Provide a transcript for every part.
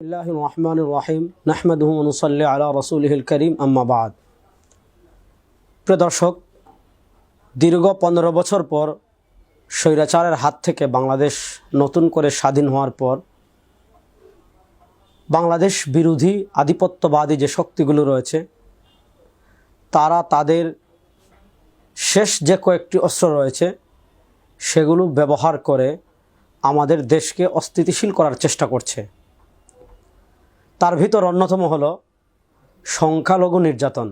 الله الرحمن الرحيم نحمده ونصلي على رسوله الكريم أما بعد প্রিয় দর্শক দীর্ঘ পনেরো বছর পর স্বৈরাচারের হাত থেকে বাংলাদেশ নতুন করে স্বাধীন হওয়ার পর বাংলাদেশ বিরোধী আধিপত্যবাদী যে শক্তিগুলো রয়েছে তারা তাদের শেষ যে কয়েকটি অস্ত্র রয়েছে সেগুলো ব্যবহার করে আমাদের দেশকে অস্থিতিশীল করার চেষ্টা করছে তার ভিতর অন্যতম হলো সংখ্যালঘু নির্যাতন।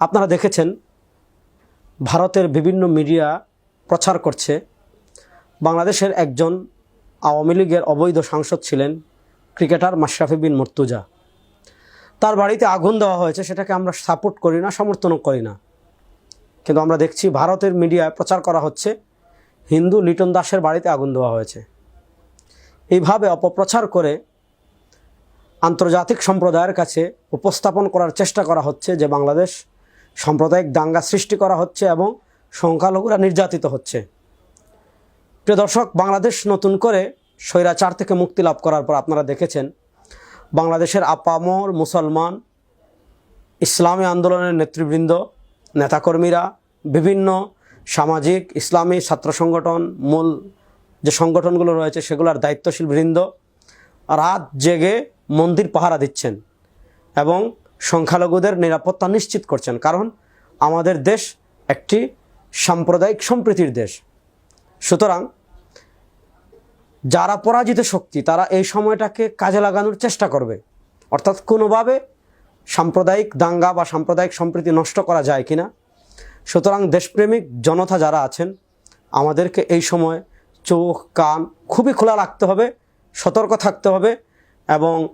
আপনারা দেখেছেন ভারতের বিভিন্ন মিডিয়া প্রচার করছে। বাংলাদেশের একজন আওয়ামী লীগের অবৈধ সাংসদ ছিলেন ক্রিকেটার মাশরাফি বিন মর্তুজা। তার বাড়িতে আগুন দেওয়া হয়েছে, সেটাকে আমরা সাপোর্ট করি না, সমর্থনও করি না। কিন্তু আমরা দেখছি ভারতের মিডিয়ায় প্রচার করা হচ্ছে, হিন্দু লিটন দাসের বাড়িতে আগুন দেওয়া হয়েছে। এইভাবে অপপ্রচার করে আন্তর্জাতিক সম্প্রদায়ের কাছে উপস্থাপন করার চেষ্টা করা হচ্ছে যে বাংলাদেশ সাম্প্রদায়িক দাঙ্গা সৃষ্টি করা হচ্ছে এবং সংখ্যালঘুরা নির্যাতিত হচ্ছে। প্রিয় দর্শক, বাংলাদেশ নতুন করে স্বৈরাচার থেকে মুক্তি লাভ করার পর আপনারা দেখেছেন, বাংলাদেশের আপামর মুসলমান, ইসলামী আন্দোলনের নেতৃবৃন্দ, নেতাকর্মীরা, বিভিন্ন সামাজিক, ইসলামী ছাত্র সংগঠন, মূল যে সংগঠনগুলো রয়েছে সেগুলোর দায়িত্বশীল বৃন্দ, রাত জেগে মন্দির পাহারা দিচ্ছেন এবং সংখ্যালঘুদের নিরাপত্তা নিশ্চিত করছেন। কারণ আমাদের দেশ একটি সাম্প্রদায়িক সম্প্রীতির দেশ। সুতরাং যারা পরাজিত শক্তি, তারা এই সময়টাকে কাজে লাগানোর চেষ্টা করবে। অর্থাৎ কোনোভাবে সাম্প্রদায়িক দাঙ্গা বা সাম্প্রদায়িক সম্প্রীতি নষ্ট করা যায় কিনা। সুতরাং দেশপ্রেমিক জনতা যারা আছেন, আমাদেরকে এই সময় চোখ, কান খুবই খোলা রাখতে হবে, সতর্ক থাকতে হবে এবং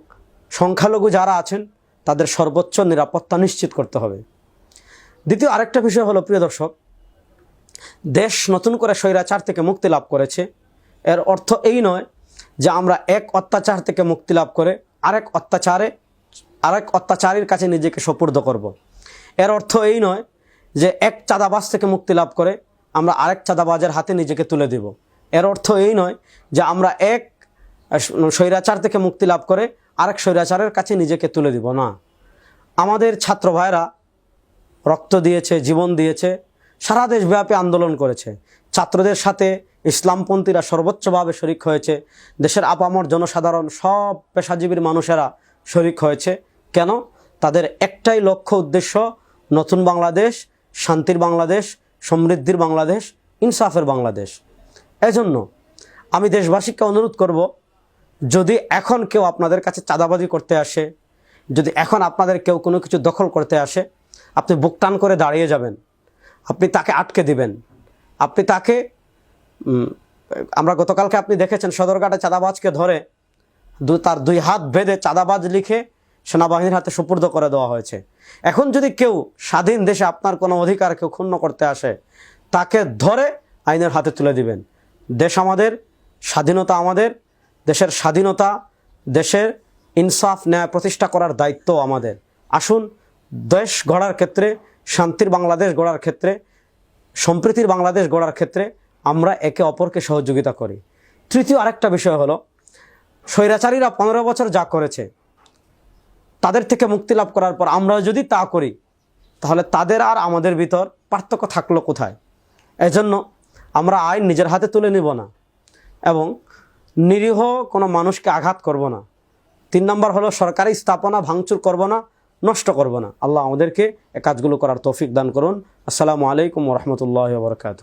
সংখ্যালঘু যারা আছেন, তাদের সর্বোচ্চ নিরাপত্তা নিশ্চিত করতে হবে। দ্বিতীয় আরেকটা বিষয় হলো, প্রিয় দর্শক, দেশ নতুন করে স্বৈরাচার থেকে মুক্তি লাভ করেছে। এর অর্থ এই নয় যে আমরা এক অত্যাচার থেকে মুক্তি লাভ করে আরেক অত্যাচারে, আরেক অত্যাচারীর কাছে নিজেকে সোপর্দ করব। এর অর্থ এই নয় যে এক চাঁদাবাজ থেকে মুক্তি লাভ করে আমরা আরেক চাঁদাবাজের হাতে নিজেকে তুলে দেব। এর অর্থ এই নয় যে আমরা এক স্বৈরাচার থেকে মুক্তি লাভ করে আরেক স্বৈরাচারের কাছে নিজেকে তুলে দিব, না। আমাদের ছাত্র ভাইরা রক্ত দিয়েছে, জীবন দিয়েছে, সারা দেশব্যাপী আন্দোলন করেছে। ছাত্রদের সাথে ইসলামপন্থীরা সর্বোচ্চভাবে শরিক হয়েছে, দেশের আপামর জনসাধারণ সব পেশাজীবীর মানুষেরা শরিক হয়েছে। কেন? তাদের একটাই লক্ষ্য, উদ্দেশ্য, নতুন বাংলাদেশ, শান্তির বাংলাদেশ, সমৃদ্ধির বাংলাদেশ, ইনসাফের বাংলাদেশ। এজন্য আমি দেশবাসীকে অনুরোধ করব যদি এখন কেউ আপনাদের কাছে চাঁদাবাজি করতে আসে, যদি এখন আপনাদের কেউ কোনো কিছু দখল করতে আসে, আপনি বুক টান করে দাঁড়িয়ে যাবেন, আপনি তাকে আটকে দিবেন। আপনি তাকে আমরা গতকালকে আপনি দেখেছেন সদরঘাটে চাঁদাবাজকে ধরে দু, তার দুই হাত বেঁধে চাঁদাবাজ লিখে সেনাবাহিনীর হাতে সুপর্দ করে দেওয়া হয়েছে। এখন যদি কেউ স্বাধীন দেশে আপনার কোনো অধিকার কেউ ক্ষুণ্ণ করতে আসে, তাকে ধরে আইনের হাতে তুলে দিবেন। দেশ আমাদের, স্বাধীনতা আমাদের দেশের স্বাধীনতা, দেশের ইনসাফ, ন্যায় প্রতিষ্ঠা করার দায়িত্ব আমাদের। আসুন, দেশ গড়ার ক্ষেত্রে, শান্তির বাংলাদেশ গড়ার ক্ষেত্রে, সম্প্রীতির বাংলাদেশ গড়ার ক্ষেত্রে আমরা একে অপরকে সহযোগিতা করি। তৃতীয় আরেকটা বিষয় হলো, স্বৈরাচারীরা পনেরো বছর যা করেছে, তাদের থেকে মুক্তি লাভ করার পর আমরা যদি তা করি, তাহলে তাদের আর আমাদের ভিতর পার্থক্য থাকল কোথায়? এজন্য আমরা আইন নিজের হাতে তুলে নিব না। এবং নিরীহ কোনো মানুষকে আঘাত করব না। তিন নম্বর হলো সরকারি স্থাপনা ভাঙচুর করব না, নষ্ট করব না। আল্লাহ আমাদেরকে এ কাজগুলো করার তৌফিক দান করুন। আসসালামু আলাইকুম রহমতুল্লাহ বরকাত